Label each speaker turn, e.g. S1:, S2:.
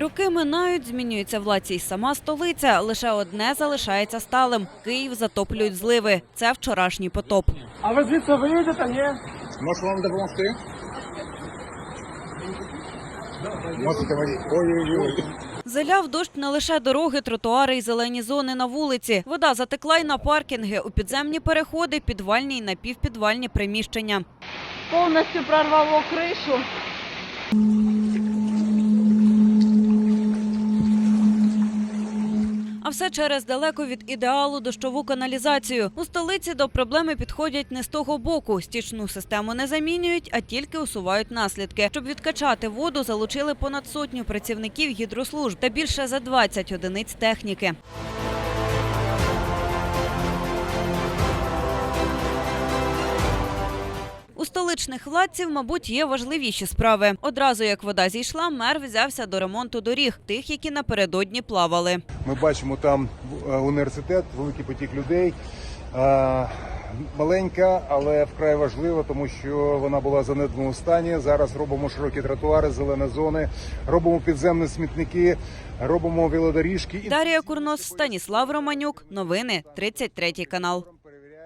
S1: Роки минають, змінюється владці й сама столиця. Лише одне залишається сталим. Київ затоплюють зливи. Це вчорашній потоп.
S2: А ви звідси виїдете, ні?
S3: Можу вам допомогти? Можете. Ой-ой-ой.
S1: Заляв дощ не лише дороги, тротуари й зелені зони на вулиці. Вода затекла й на паркінги, у підземні переходи, підвальні й напівпідвальні приміщення.
S4: Повністю прорвало кришу.
S1: А все через далеко від ідеалу дощову каналізацію. У столиці до проблеми підходять не з того боку. Стічну систему не замінюють, а тільки усувають наслідки. Щоб відкачати воду, залучили понад сотню працівників гідрослужб та більше за 20 одиниць техніки. Столичних владців, мабуть, є важливіші справи. Одразу як вода зійшла, мер взявся до ремонту доріг, тих, які напередодні плавали.
S3: Ми бачимо там е, університет, великий потік людей. Е, Маленька, але вкрай важлива, тому що вона була в занедбаному стані. Зараз робимо широкі тротуари, зелені зони, робимо підземні смітники, робимо велодоріжки.
S1: Дарія Курнос, Станіслав Романюк. Новини 33 канал.